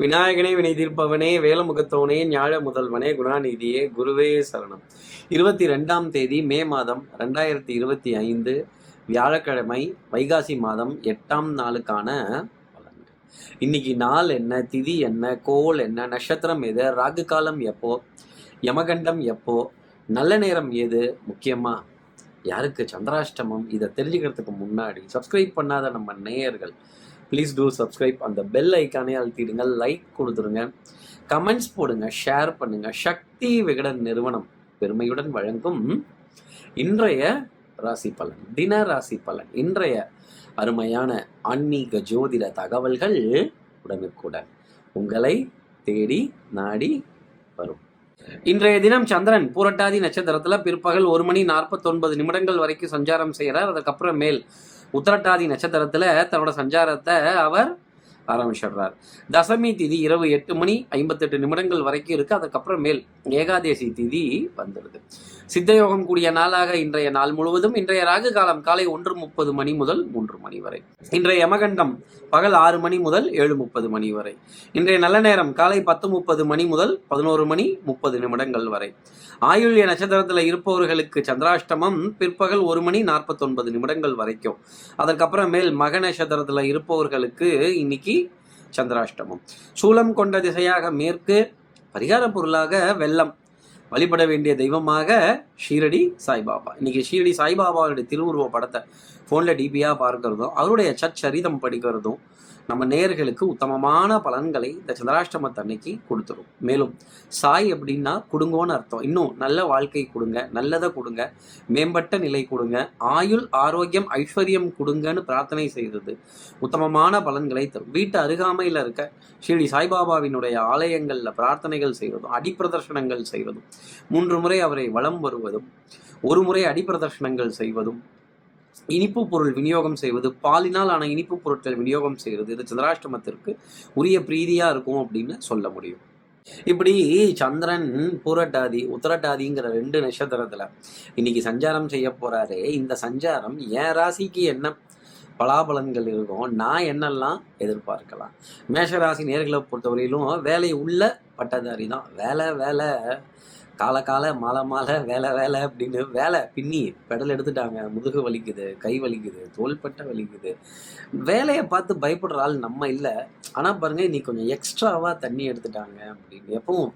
விநாயகனே வினை தீர்ப்பவனே வேலமுகத்தவனே ஞாழ முதல்வனே குணாநிதியே குருவே சரணம். இருபத்தி ரெண்டாம் தேதி மே மாதம் ரெண்டாயிரத்தி இருபத்தி ஐந்து வியாழக்கிழமை வைகாசி மாதம் எட்டாம் நாளுக்கான பலன்கள். இன்னைக்கு நாள் என்ன திதி என்ன கோல் என்ன நட்சத்திரம் எது ராகு காலம் எப்போ யமகண்டம் எப்போ நல்ல நேரம் எது முக்கியமா யாருக்கு சந்திராஷ்டமம் இதை தெரிஞ்சுக்கிறதுக்கு முன்னாடி சப்ஸ்கிரைப் பண்ணாத நம்ம நேயர்கள் ப்ளீஸ் டூ சப்ஸ்கிரைப் அந்த பெல் ஐக்கானே அழுத்திடுங்க லைக் கொடுத்துருங்க. கமெண்ட்ஸ் போடுங்க ஷேர் பண்ணுங்க. சக்தி விகடன் நிறுவனம் பெருமையுடன் வழங்கும் இன்றைய ராசி பலன் தின ராசி பலன். இன்றைய அருமையான ஆன்மீக ஜோதிட தகவல்கள் உடனுக்குடன் உங்களை தேடி நாடி வரும். இன்றைய தினம் சந்திரன் பூரட்டாதி நட்சத்திரத்துல பிற்பகல் ஒரு மணி நாற்பத்தொன்பது நிமிடங்கள் வரைக்கும் சஞ்சாரம் செய்கிறார். அதுக்கப்புறம் மேல் உத்தரட்டாதி நட்சத்திரத்துல தன்னோட சஞ்சாரத்தை அவர் ஆரம்பிச்சிடுறார். தசமி திதி இரவு எட்டு மணி ஐம்பத்தெட்டு நிமிடங்கள் வரைக்கும் இருக்கு. அதுக்கப்புறம் மேல் ஏகாதேசி திதி வந்துடுது. சித்தயோகம் கூடிய நாளாக இன்றைய நாள் முழுவதும். இன்றைய ராகு காலம் காலை ஒன்று முப்பது மணி முதல் மூன்று மணி வரை. இன்றைய யமகண்டம் பகல் ஆறு மணி முதல் ஏழு முப்பது மணி வரை. இன்றைய நல்ல நேரம் காலை பத்து முப்பது மணி முதல் பதினோரு மணி முப்பது நிமிடங்கள் வரை. ஆயுள்ய நட்சத்திரத்தில் இருப்பவர்களுக்கு சந்திராஷ்டமம் பிற்பகல் ஒரு மணி நாற்பத்தொன்பது நிமிடங்கள் வரைக்கும். அதற்கப்புறமேல் மேல் மக நட்சத்திரத்தில் இருப்பவர்களுக்கு இன்னைக்கு சந்திராஷ்டமம். சூலம் கொண்ட திசையாக மேற்கு பரிகார பொருளாக வெள்ளம். வழிபட வேண்டிய தெய்வமாக ஷீரடி சாய்பாபா. இன்னைக்கு ஷீரடி சாய்பாபாவுடைய திருவுருவ படத்தை ஃபோனில் டிபியாக பார்க்கறதும் அவருடைய சச்சரிதம் படிக்கிறதும் நம்ம நேர்களுக்கு உத்தமமான பலன்களை இந்த சந்திராஷ்டமத்தன்னைக்கு கொடுத்துரும். மேலும் சாய் அப்படின்னா கொடுங்கோன்னு அர்த்தம். இன்னும் நல்ல வாழ்க்கை கொடுங்க நல்லதை கொடுங்க மேம்பட்ட நிலை கொடுங்க ஆயுள் ஆரோக்கியம் ஐஸ்வர்யம் கொடுங்கன்னு பிரார்த்தனை செய்தது உத்தமமான பலன்களை தரும். வீட்டு அருகாமையில் இருக்க ஸ்ரீ சாய்பாபாவினுடைய ஆலயங்களில் பிரார்த்தனைகள் செய்வதும் அடிப்பிரதர்ஷனங்கள் செய்வதும் மூன்று முறை அவரை வலம் வருவதும் ஒரு முறை அடிப்பிரதர்ஷனங்கள் செய்வதும் இனிப்பு பொருள் விநியோகம் செய்வது பாலினால் ஆன இனிப்பு பொருட்கள் விநியோகம் செய்வது இது சந்திராஷ்டமத்திற்கு உரிய பிரீதியாக இருக்கும் அப்படின்னு சொல்ல முடியும். இப்படி சந்திரன் பூரட்டாதி உத்தரட்டாதிங்கிற ரெண்டு நட்சத்திரத்துல இன்னைக்கு சஞ்சாரம் செய்ய போறாரு இந்த சஞ்சாரம் என் ராசிக்கு என்ன பலாபலன்கள் இருக்கும் நான் என்னெல்லாம் எதிர்பார்க்கலாம்? மேஷராசி நேர்களை பொறுத்தவரையிலும் வேலை உள்ள பட்டதாரி தான். வேலை வேலை. கால கால மாலை மாலை வேலை வேலை அப்படின்னு வேலை பின்னி பெடல் எடுத்துட்டாங்க. முதுகு வலிக்குது கை வலிக்குது தோள்பட்டை வலிக்குது. வேலையை பார்த்து பயப்படுற ஆள் நம்ம இல்லை. ஆனால் பாருங்க இன்னைக்கு கொஞ்சம் எக்ஸ்ட்ராவாக தண்ணி எடுத்துட்டாங்க அப்படின்னு. எப்பவும்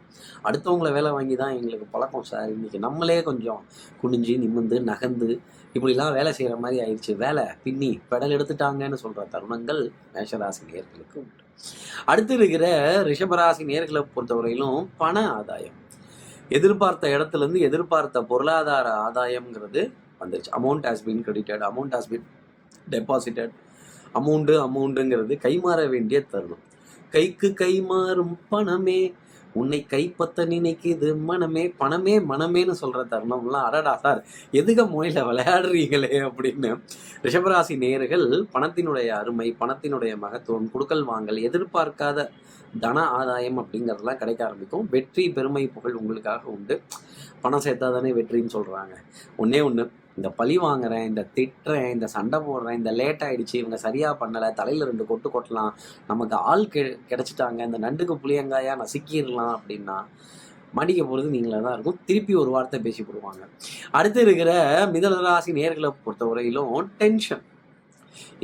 அடுத்தவங்கள வேலை வாங்கி தான் எங்களுக்கு பழக்கம் சார் இன்னைக்கு நம்மளே கொஞ்சம் குனிஞ்சு நிமிந்து நகர்ந்து இப்படிலாம் வேலை செய்கிற மாதிரி ஆயிடுச்சு வேலை பின்னி பெடல் எடுத்துட்டாங்கன்னு சொல்கிற தருணங்கள் மேஷராசி நேர்களுக்கு உண்டு. அடுத்து இருக்கிற ரிஷபராசி நேர்களை பொறுத்தவரையிலும் பண ஆதாயம். எதிர்பார்த்த இடத்துல இருந்து எதிர்பார்த்த பொருளாதார ஆதாயம்ங்கிறது வந்துருச்சு. Amount has been credited amount has been deposited amount அமௌண்ட்டுங்கிறது கைமாற வேண்டிய தருணம். கைக்கு கைமாறும் பணமே உன்னை கைப்பத்த நினைக்குது மனமே பணமே மனமேன்னு சொல்கிற தருணம்லாம் அடடா சார் எதுக மொழியில் விளையாடுறீங்களே அப்படின்னு ரிஷபராசி நேர்கள் பணத்தினுடைய அருமை பணத்தினுடைய மகத்துவம் கொடுக்கல் வாங்கல் எதிர்பார்க்காத தன ஆதாயம் அப்படிங்கிறதெல்லாம் கிடைக்க ஆரம்பிக்கும். வெற்றி பெருமை புகழ் உங்களுக்காக உண்டு. பணம் சேர்த்தா தானே வெற்றின்னு சொல்கிறாங்க ஒன்றே ஒன்று இந்த பழி வாங்குறேன் இந்த திட்டுறேன் இந்த சண்டை போடுறேன் இந்த லேட் ஆகிடுச்சு இவங்க சரியாக பண்ணலை தலையில் ரெண்டு கொட்டு கொட்டலாம் நமக்கு ஆள் கெ கிடைச்சிட்டாங்க இந்த நண்டுக்கு புளியங்காயா நசுக்கிடலாம் அப்படின்னா மடிக்க போகிறது நீங்களே தான் இருக்கும். திருப்பி ஒரு வார்த்தை பேசி போடுவாங்க. அடுத்து இருக்கிற மிதராசி நேர்களை பொறுத்தவரையிலும் டென்ஷன்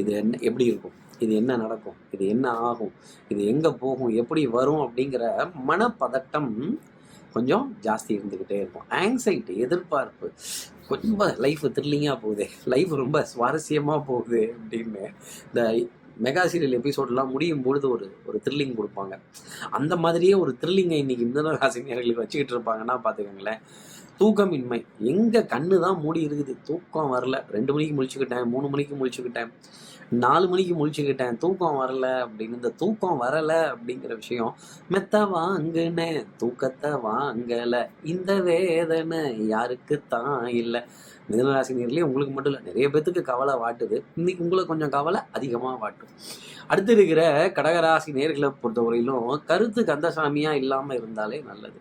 இது என்ன எப்படி இருக்கும்? இது என்ன நடக்கும்? இது என்ன ஆகும்? இது எங்கே போகும்? எப்படி வரும்? அப்படிங்கிற மனப்பதட்டம் கொஞ்சம் ஜாஸ்தி இருந்துக்கிட்டே இருக்கும். ஆங்ஸைட்டி எதிர்பார்ப்பு. ரொம்ப லைஃப் த்ரில்லிங்காக போகுது. லைஃப் ரொம்ப சுவாரஸ்யமாக போகுது அப்படின்னு இந்த மெகா சீரியல் எபிசோட்லாம் முடியும் பொழுது ஒரு ஒரு த்ரில்லிங் கொடுப்பாங்க. அந்த மாதிரியே ஒரு த்ரில்லிங்கை இன்னைக்கு மிதன ராசினியர்களுக்கு வச்சுக்கிட்டு இருப்பாங்கன்னா பார்த்துக்கோங்களேன். தூக்கமின்மை. எங்கே கண்ணு தான் மூடி இருக்குது? தூக்கம் வரல. ரெண்டு மணிக்கு முழிச்சுக்கிட்டேன் மூணு மணிக்கு முழிச்சுக்கிட்டேன் நாலு மணிக்கு முழிச்சுக்கிட்டேன் தூக்கம் வரல அப்படின்னு. இந்த தூக்கம் வரலை அப்படிங்கிற விஷயம் மெத்த வாங்குனே தூக்கத்தை வாங்கலை. இந்த வேதனை யாருக்கு தான் இல்லை மிதனராசினியர்களே உங்களுக்கு மட்டும் இல்லை நிறைய பேத்துக்கு கவலை வாட்டுது. இன்னைக்கு உங்களுக்கு கொஞ்சம் கவலை அதிகமாக வாட்டும். அடுத்து இருக்கிற கடகராசி நேர்களை பொறுத்தவரையிலும் கருத்து கந்தசாமியாக இல்லாமல் இருந்தாலே நல்லது.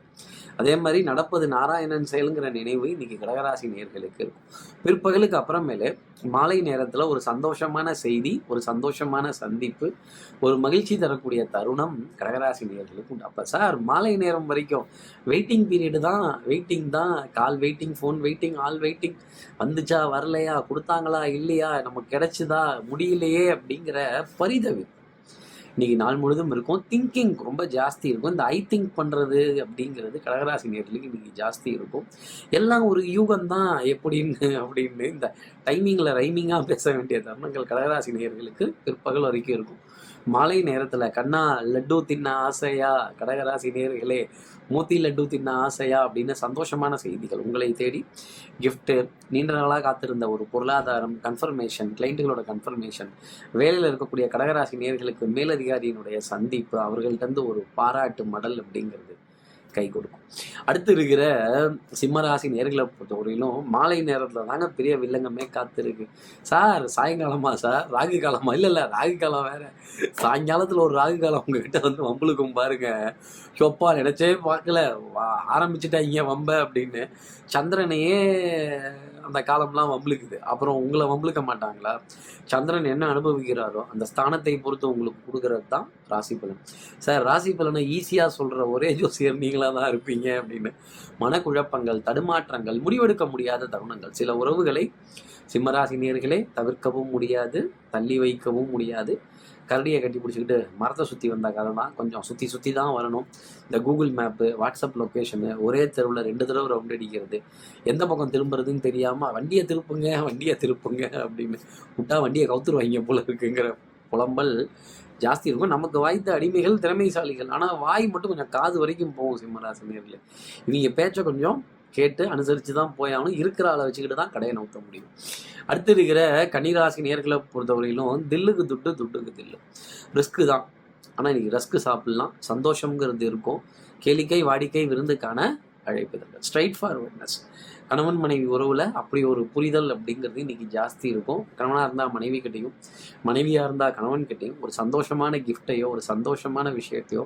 அதே மாதிரி நடப்பது நாராயணன் செயலுங்கிற நினைவு இன்னைக்கு கடகராசி நேர்களுக்கு இருக்கும். பிற்பகலுக்கு அப்புறமேலே மாலை நேரத்தில் ஒரு சந்தோஷமான செய்தி ஒரு சந்தோஷமான சந்திப்பு ஒரு மகிழ்ச்சி தரக்கூடிய தருணம் கடகராசி நேர்களுக்கு உண்டு. அப்போ சார் மாலை நேரம் வரைக்கும் வெயிட்டிங் பீரியடு தான் வெயிட்டிங் தான் call waiting phone waiting all waiting வந்துச்சா வரலையா கொடுத்தாங்களா இல்லையா நமக்கு கிடைச்சுதா முடியலையே அப்படிங்கிற பரிதவி இன்னைக்கு நாள் முழுதும் இருக்கும். திங்கிங் ரொம்ப ஜாஸ்தி இருக்கும். இந்த ஐ திங்க் பண்ணுறது அப்படிங்கிறது கடகராசி நேர்களுக்கு இன்னைக்கு ஜாஸ்தி இருக்கும். எல்லாம் ஒரு யூகம் தான் எப்படின்னு அப்படின்னு இந்த டைமிங்கில் ரைமிங்காக பேச வேண்டிய தருணங்கள் கடகராசி நேர்களுக்கு பிற்பகல் வரைக்கும் இருக்கும். மாலை நேரத்தில் கண்ணா லட்டு தின்ன ஆசையா? கடகராசி நேர்களே மூத்தி லட்டு தின்ன ஆசையா? அப்படின்னு சந்தோஷமான செய்திகள் உங்களை தேடி. கிஃப்ட்டு நீண்ட நாளாக காத்திருந்த ஒரு பொருளாதாரம் கன்ஃபர்மேஷன் கிளைண்ட்டுகளோட கன்ஃபர்மேஷன் வேலையில் இருக்கக்கூடிய கடகராசி நேர்களுக்கு மேலதிகாரியினுடைய சந்திப்பு அவர்கள்ட்ட ஒரு பாராட்டு மடல் அப்படிங்கிறது. கை கொடுக்கும். அடுத்து இருக்கிற சிம்மராசி நேர்களை பொறுத்தவரையிலும் மாலை நேரத்தில் தாங்க பெரிய வில்லங்கமே காத்திருக்கு. Sir சாயங்காலமா sir? ராகு காலமா? இல்லை இல்லை ராகு காலம் வேற. சாயங்காலத்தில் ஒரு ராகு காலம் உங்ககிட்ட வந்து வம்புளுக்கும் பாருங்க. சொப்பா நினைச்சே பார்க்கல. வா- ஆரம்பிச்சுட்டாங்க வம்ப அப்படின்னு. சந்திரனையே அந்த காலம்லாம் வம்பளுக்குது அப்புறம் உங்களை வம்பளுக்க மாட்டாங்களா? சந்திரன் என்ன அனுபவிக்கிறாரோ அந்த ஸ்தானத்தை பொறுத்து உங்களுக்கு கொடுக்கறது தான் ராசி பலன். சார் ராசி பலனை ஈஸியாக சொல்கிற ஒரே ஜோசியர் நீங்களாக தான் இருப்பீங்க அப்படின்னு. மனக்குழப்பங்கள் தடுமாற்றங்கள் முடிவெடுக்க முடியாத தருணங்கள். சில உறவுகளை சிம்மராசி நேர்களே தவிர்க்கவும் முடியாது தள்ளி வைக்கவும் முடியாது. கரடியை கட்டி பிடிச்சிக்கிட்டு மரத்தை சுற்றி வந்த கதைனா கொஞ்சம் சுற்றி சுற்றி தான் வரணும். இந்த கூகுள் மேப்பு வாட்ஸ்அப் லொக்கேஷனு ஒரே தெருவில் ரெண்டு தடவை ரவுண்ட் அடிக்கிறது. எந்த பக்கம் திரும்புறதுன்னு தெரியாமல் வண்டியை திருப்புங்க வண்டியை திருப்புங்க அப்படின்னு விட்டா வண்டியை கவுத்துருவாங்க போல இருக்குங்கிற புலம்பல் ஜாஸ்தி இருக்கும். நமக்கு வாய்த்த அடிமைகள் திறமைசாலிகள். ஆனால் வாய் மட்டும் கொஞ்சம் காது வரைக்கும் போகும் சிம்மராசினியர்கள் இவங்க பேச்சை கொஞ்சம் கேட்டு அனுசரித்து தான் போயாகணும். இருக்கிற ஆளை வச்சுக்கிட்டு தான் கடையை நவுத்த முடியும். அடுத்து இருக்கிற கன்னிராசி நேர்களை பொறுத்தவரையிலும் தில்லுக்கு துட்டு துட்டுக்கு தில்லு. ரிஸ்க்கு தான். ஆனால் இன்னைக்கு ரஸ்க்கு சாப்பிட்லாம். சந்தோஷங்கிறது இருக்கும். கேளிக்கை வாடிக்கை விருந்துக்கான அழைப்புதல் ஸ்ட்ரைட் ஃபார்வர்ட்னஸ் கணவன் மனைவி உறவில் அப்படி ஒரு புரிதல் அப்படிங்கிறது இன்னைக்கு ஜாஸ்தி இருக்கும். கணவனாக இருந்தால் மனைவி கிட்டையும் மனைவியாக இருந்தால் கணவன் கிட்டையும் ஒரு சந்தோஷமான கிஃப்டையோ ஒரு சந்தோஷமான விஷயத்தையோ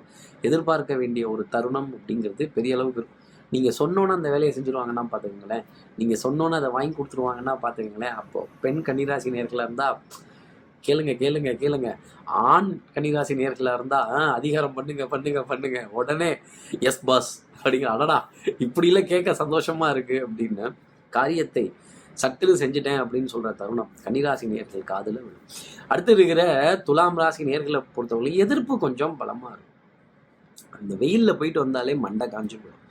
எதிர்பார்க்க வேண்டிய ஒரு தருணம் அப்படிங்கிறது பெரிய அளவுக்கு இருக்கும். நீங்கள் சொன்னோன்னே அந்த வேலையை செஞ்சுருவாங்கன்னா பார்த்துக்கோங்களேன் நீங்கள் சொன்னோன்னே அதை வாங்கி கொடுத்துருவாங்கன்னா பார்த்துக்கோங்களேன் அப்போது பெண் கன்னிராசி நேர்களாக இருந்தால் கேளுங்க கேளுங்க கேளுங்க. ஆண் கன்னிராசி நேர்களாக இருந்தால் அதிகாரம் பண்ணுங்க பண்ணுங்க பண்ணுங்க. உடனே எஸ் பாஸ் அப்படிங்கிற அடடா இப்படிலாம் கேட்க சந்தோஷமாக இருக்கு. அப்படின்னு காரியத்தை சட்டுன்னு செஞ்சுட்டேன் அப்படின்னு சொல்கிற தருணம் கன்னிராசி நேர்கள் காதில் விழும். அடுத்து இருக்கிற துலாம் ராசி நேர்களை பொறுத்தவரை எதிர்ப்பு கொஞ்சம் பலமாக இருக்கும். அந்த வெயிலில் போயிட்டு வந்தாலே மண்டை காஞ்சு போயிடும்.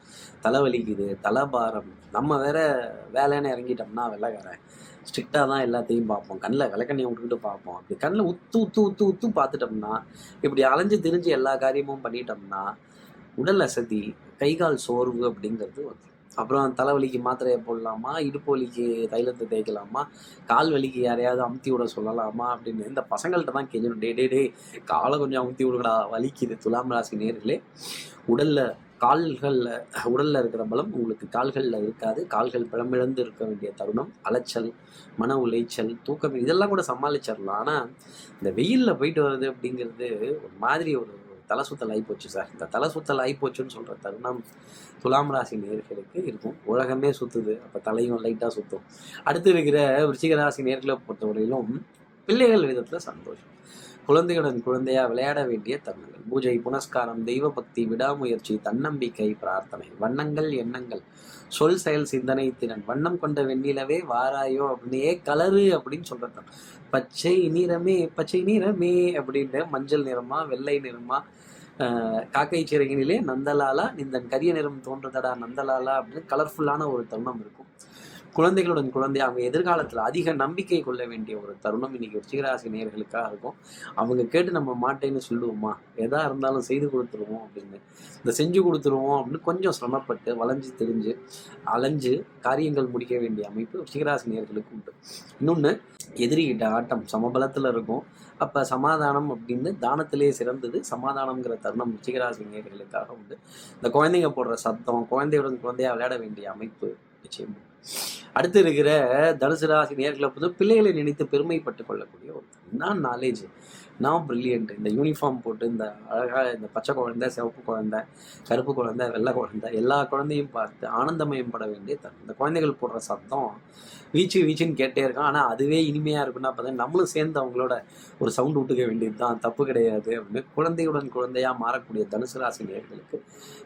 தலை வலிக்குது தலைபாரம். நம்ம வேற வேலைன்னு இறங்கிட்டோம்னா வெள்ளைக்காரன். ஸ்ட்ரிக்டாக தான் எல்லாத்தையும் பார்ப்போம். கண்ணில் விளக்கண்ணியை விட்டுக்கிட்டு பார்ப்போம். அப்படி கண்ணில் உத்து உத்து உத்து உத்து பார்த்துட்டோம்னா இப்படி அலைஞ்சு திரிஞ்சு எல்லா காரியமும் பண்ணிட்டோம்னா உடல் அசதி கை கால் சோர்வு அப்படிங்கிறது வந்து அப்புறம் தலைவலிக்கு மாத்திரையை போடலாமா? இடுப்பு வலிக்கு தைலத்தை தேய்க்கலாமா? கால் வலிக்கு யாரையாவது அமுத்தி விட சொல்லலாமா? அப்படின்னு இந்த பசங்கள்கிட்ட தான் கெஞ்சணும் டே டே டே காலை கொஞ்சம் அமுத்தி விடுங்கடா. வலிக்குது. துலாம் ராசி நேர்களே உடலில் கால்களில் உடலில் இருக்கிற பலம் உங்களுக்கு கால்களில் இருக்காது. கால்கள் பிளமிழந்து இருக்க வேண்டிய தருணம் அலைச்சல் மன உளைச்சல் தூக்கம் இதெல்லாம் கூட சமாளிச்சிடலாம் ஆனால் இந்த வெயிலில் போயிட்டு வர்றது அப்படிங்கிறது ஒரு மாதிரி ஒரு தலை சுத்தல் ஆகிப்போச்சு சார். இந்த தலை சுத்தல் ஆகிப்போச்சுன்னு சொல்கிற தருணம் துலாம் ராசி நேர்களுக்கு இருக்கும். உலகமே சுற்றுது அப்போ தலையும் லைட்டாக சுற்றும் அடுத்து இருக்கிற விருச்சிக ராசி நேர்களை பொறுத்தவரையிலும் பிள்ளைகள் விதத்தில் சந்தோஷம். குழந்தையுடன் குழந்தையா விளையாட வேண்டிய தருணங்கள் பூஜை புனஸ்காரம் தெய்வ பக்தி விடாமுயற்சி தன்னம்பிக்கை பிரார்த்தனை வண்ணங்கள் எண்ணங்கள் சொல் செயல் சிந்தனை திறன். வண்ணம் கொண்ட வெண்ணிலவே வாராயோ அப்படின்னே கலரு அப்படின்னு சொல்றது பச்சை நிறமே பச்சை நிறமே அப்படின்னு மஞ்சள் நிறமா வெள்ளை நிறமா ஆஹ் காக்கை சிறகினிலே நந்தலாலா இந்த கரிய நிறம் தோன்றுதடா நந்தலாலா அப்படின்னு கலர்ஃபுல்லான ஒரு தருணம் இருக்கும். குழந்தைகளுடன் குழந்தை அவங்க எதிர்காலத்தில் அதிக நம்பிக்கை கொள்ள வேண்டிய ஒரு தருணம் இன்னைக்கு விருச்சிகராசி நேர்களுக்காக இருக்கும். அவங்க கேட்டு நம்ம மாட்டேன்னு சொல்லுவோமா? எதா இருந்தாலும் செய்து கொடுத்துருவோம் அப்படின்னு. இந்த செஞ்சு கொடுத்துருவோம் அப்படின்னு கொஞ்சம் சிரமப்பட்டு வளைஞ்சு தெரிஞ்சு அலைஞ்சு காரியங்கள் முடிக்க வேண்டிய அமைப்பு விருச்சிகராசி நேர்களுக்கு உண்டு. இன்னொன்று எதிரிகிட்ட ஆட்டம் சமபலத்தில் இருக்கும். அப்போ சமாதானம் அப்படின்னு தானத்திலே சிறந்தது. சமாதானம்ங்கிற தருணம் விருச்சிகராசி நேர்களுக்காக உண்டு. இந்த குழந்தைங்க போடுற சத்தம் குழந்தையுடன் குழந்தையா விளையாட வேண்டிய அமைப்பு நிச்சயம் உண்டு. அடுத்து இருக்கிற தனுசு ராசி நேர்களை பொறுத்த பிள்ளைகளை நினைத்து பெருமைப்பட்டு கொள்ளக்கூடிய ஒரு நான் நாலேஜ் நான் பிரில்லியன்ட் இந்த யூனிஃபார்ம் போட்டு இந்த அழகாக இந்த பச்சை குழந்தை சிவப்பு குழந்தை கருப்பு குழந்தை வெள்ளை குழந்தை எல்லா குழந்தையும் பார்த்து ஆனந்தமயம் பட வேண்டிய தன் இந்த குழந்தைகள் போடுற சத்தம் வீச்சு வீச்சுன்னு கேட்டே இருக்கான் ஆனால் அதுவே இனிமையாக இருக்குன்னா பார்த்தா நம்மளும் சேர்ந்து அவங்களோட ஒரு சவுண்ட் விட்டுக்க வேண்டியது தான் தப்பு கிடையாது அப்படின்னு குழந்தையுடன் குழந்தையாக மாறக்கூடிய தனுசு ராசி நேயர்களுக்கு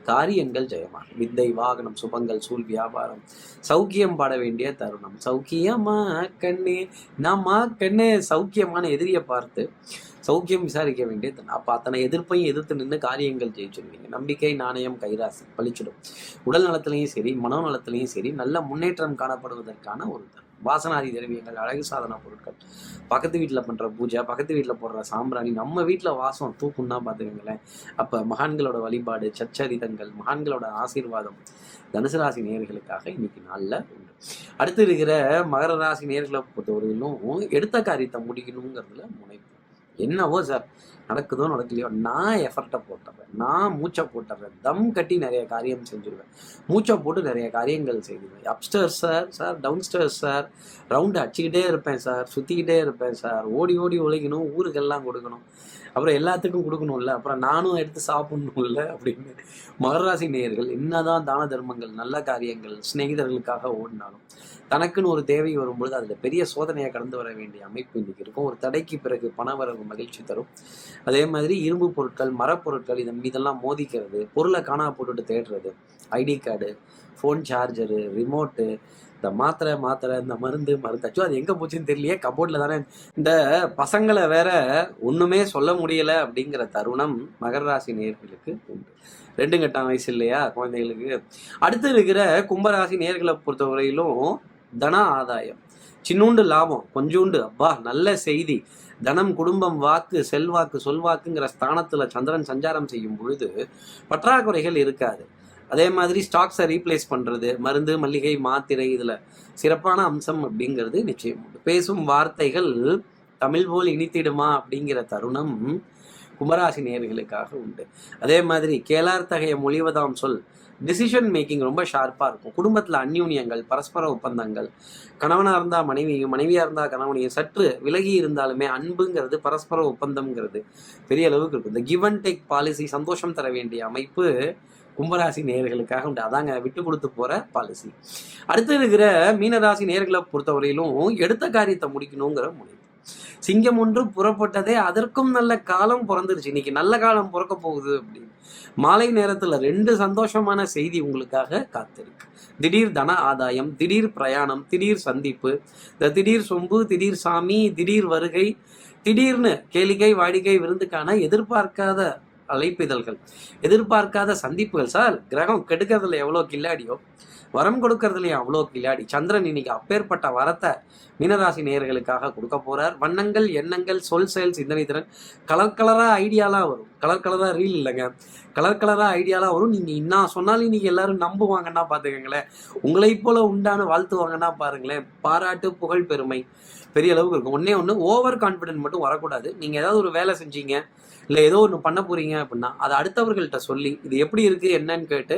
காரியங்கள் ஜெயமாகும். வித்தை வாகனம் சுபங்கள் சூழ் வியாபாரம் சௌக்கியம் பாட வேண்டிய தருணம். சௌக்கியமா கண்ணு நாமா கண்ணு சௌக்கியமான எதிரியை பார்த்து சௌக்கியம் விசாரிக்க வேண்டியது அப்போ அத்தனை எதிர்ப்பையும் எதிர்த்து நின்று காரியங்கள் ஜெயிச்சிருவீங்க நம்பிக்கை நாணயம் கைராசி பழிச்சிடும். உடல் நலத்திலையும் சரி மனோ நலத்திலையும் சரி நல்ல முன்னேற்றம் காணப்படுவதற்கான ஒரு தருணம். வாசனாதி திரவியங்கள் அழகு சாதன பொருட்கள் பக்கத்து வீட்டில் பண்ணுற பூஜை பக்கத்து வீட்டில் போடுற சாம்பிராணி நம்ம வீட்டில் வாசம் தூக்குன்னா பார்த்துக்கங்களேன் அப்போ மகான்களோட வழிபாடு சச்சரிதங்கள் மகான்களோட ஆசீர்வாதம் தனுசு ராசி நேர்களுக்காக இன்னைக்கு நாளில் உண்டு. அடுத்து இருக்கிற மகர ராசி நேர்களை பொறுத்தவரையிலும் எடுத்த காரியத்தை முடிக்கணுங்கிறதுல முனைப்பு. என்னவோ சார் நடக்குதோ நடக்கலையோ நான் எஃபர்ட்டை போட்டுறேன். நான் மூச்சை போட்டுறேன். தம் கட்டி நிறைய காரியம் செஞ்சுருவேன். மூச்சை போட்டு நிறைய காரியங்கள் செய்துவேன் upstairs sir sir downstairs sir round அடிச்சுக்கிட்டே இருப்பேன் சார் சுற்றிக்கிட்டே இருப்பேன் சார் ஓடி ஓடி உழைக்கணும் ஊருக்கெல்லாம் கொடுக்கணும். அப்புறம் எல்லாத்துக்கும் கொடுக்கணும்ல. அப்புறம் நானும் எடுத்து சாப்பிடணும்ல அப்படின்னு மகராசி நேயர்கள் என்னதான் தான தர்மங்கள் நல்ல காரியங்கள் சிநேகிதர்களுக்காக ஓடினாலும் தனக்குன்னு ஒரு தேவை வரும்பொழுது அதில் பெரிய சோதனையை கடந்து வர வேண்டிய அமைப்பு இன்னைக்கு இருக்கும். ஒரு தடைக்கு பிறகு பணவரவு மகிழ்ச்சி தரும். அதே மாதிரி இரும்பு பொருட்கள் மரப்பொருட்கள் இதன் மீதெல்லாம் மோதிக்கிறது பொருளை காணா போட்டுட்டு தேடுறது ID card phone charger remote இந்த மாத்திரை மாத்திரை இந்த மருந்து மருந்து. அச்சோ அது எங்கே போச்சுன்னு தெரியலையே. கபோர்டில் தானே. இந்த பசங்களை வேற ஒன்றுமே சொல்ல முடியல அப்படிங்கிற தருணம் மகர ராசி நேர்களுக்கு உண்டு. ரெண்டு கட்டம் வயசு இல்லையா குழந்தைகளுக்கு. அடுத்து இருக்கிற கும்பராசி நேர்களை பொறுத்தவரையிலும் தன ஆதாயம். சின்னூண்டு லாபம் கொஞ்சோண்டு. அப்பா நல்ல செய்தி. தனம் குடும்பம் வாக்கு செல்வாக்கு சொல்வாக்குங்கிற ஸ்தானத்துல சந்திரன் சஞ்சாரம் செய்யும் பொழுது பற்றாக்குறைகள் இருக்காது. அதே மாதிரி ஸ்டாக்ஸை ரீப்ளேஸ் பண்ணுறது மருந்து மல்லிகை மாத்திரை இதில் சிறப்பான அம்சம் அப்படிங்கிறது நிச்சயம் உண்டு. பேசும் வார்த்தைகள் தமிழ் போல் இனித்திடுமா அப்படிங்கிற தருணம் கும்பராசி நேர்களுக்காக உண்டு. அதே மாதிரி கேளார்த்தகைய மொழிவதாம் சொல் டிசிஷன் மேக்கிங் ரொம்ப ஷார்ப்பாக இருக்கும். குடும்பத்தில் அந்யூன்யங்கள் பரஸ்பர ஒப்பந்தங்கள் கணவனாக இருந்தால் மனைவியும் மனைவியாக இருந்தால் கணவனையும் சற்று விலகி இருந்தாலுமே அன்புங்கிறது பரஸ்பர ஒப்பந்தம்ங்கிறது பெரிய அளவுக்கு இருக்கும். இந்த கிவ் அண்ட் டேக் பாலிசி சந்தோஷம் தர வேண்டிய அமைப்பு கும்பராசி நேர்களுக்காக உண்டு. அதாங்க விட்டு கொடுத்து போற பாலிசி. அடுத்து இருக்கிற மீனராசி நேர்களை பொறுத்தவரையிலும் எடுத்த காரியத்தை முடிக்கணுங்கிற முடிவு. சிங்கம் ஒன்று புறப்பட்டதே அதற்கும் நல்ல காலம் பிறந்துருச்சு. இன்னைக்கு நல்ல காலம் பிறக்க போகுது அப்படின்னு. மாலை நேரத்துல ரெண்டு சந்தோஷமான செய்தி உங்களுக்காக காத்திருக்கு. திடீர் தன ஆதாயம் திடீர் பிரயாணம் திடீர் சந்திப்பு. இந்த திடீர் சொம்பு திடீர் சாமி திடீர் வருகை திடீர்னு கேளிக்கை வாடிக்கை விருந்துக்கான எதிர்பார்க்காத அழைப்பிதழ்கள். எதிர்பார்க்காத சந்திப்புகள். சார் கிரகம் கெடுக்கிறதுல எவ்வளோ கில்லாடியோ வரம் கொடுக்கறதுலையும் அவ்வளோ கில்லாடி. சந்திரன் இன்னைக்கு அப்பேற்பட்ட வரத்தை மீனராசி நேயர்களுக்காக கொடுக்க போறார். வண்ணங்கள் எண்ணங்கள் சொல் செயல் சிந்தனை திறன். கலர் கலராக ஐடியாலாம் வரும். கலர் கலராக ரீல் இல்லைங்க. கலர் கலராக ஐடியாலாம் வரும். நீங்கள் இன்னா சொன்னாலும் இன்னைக்கு எல்லாரும் நம்புவாங்கன்னா பார்த்துக்கங்களேன் உங்களை போல உண்டான வாழ்த்துவாங்கன்னா பாருங்களேன். பாராட்டு புகழ் பெருமை. பெரிய அளவுக்கு இருக்கும். ஒன்னே ஒன்று ஓவர் கான்ஃபிடென்ட் மட்டும் வரக்கூடாது. நீங்கள் ஏதாவது ஒரு வேலை செஞ்சீங்க இல்லை ஏதோ ஒன்று பண்ண போறீங்க அப்படின்னா அதை அடுத்தவர்கள்ட்ட சொல்லி இது எப்படி இருக்குது என்னன்னு கேட்டு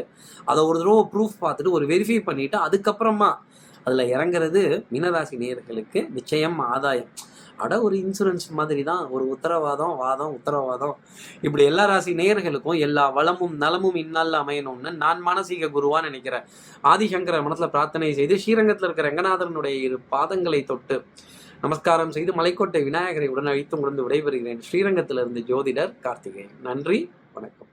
அதை ஒரு தடவை ப்ரூஃப் பார்த்துட்டு ஒரு வெரிஃபை பண்ணிட்டு அதுக்கப்புறமா அதில் இறங்குறது மீனராசி நேயர்களுக்கு நிச்சயம் ஆதாயம். அட ஒரு இன்சூரன்ஸ் மாதிரி தான் ஒரு உத்தரவாதம் வாதம் உத்தரவாதம். இப்படி எல்லா ராசி நேயர்களுக்கும் எல்லா வளமும் நலமும் இந்நாளில் அமையணும்னு நான் மானசீக குருவான்னு நினைக்கிறேன். ஆதிசங்கர மனசுல பிரார்த்தனை செய்து ஸ்ரீரங்கத்தில் இருக்கிற ரங்கநாதனுடைய இரு பாதங்களை தொட்டு நமஸ்காரம் செய்து மலைக்கோட்டை விநாயகரை உடன் அழைத்து உணர்ந்து விடைபெறுகிறேன். ஸ்ரீரங்கத்திலிருந்து ஜோதிடர் கார்த்திகேயன். நன்றி வணக்கம்.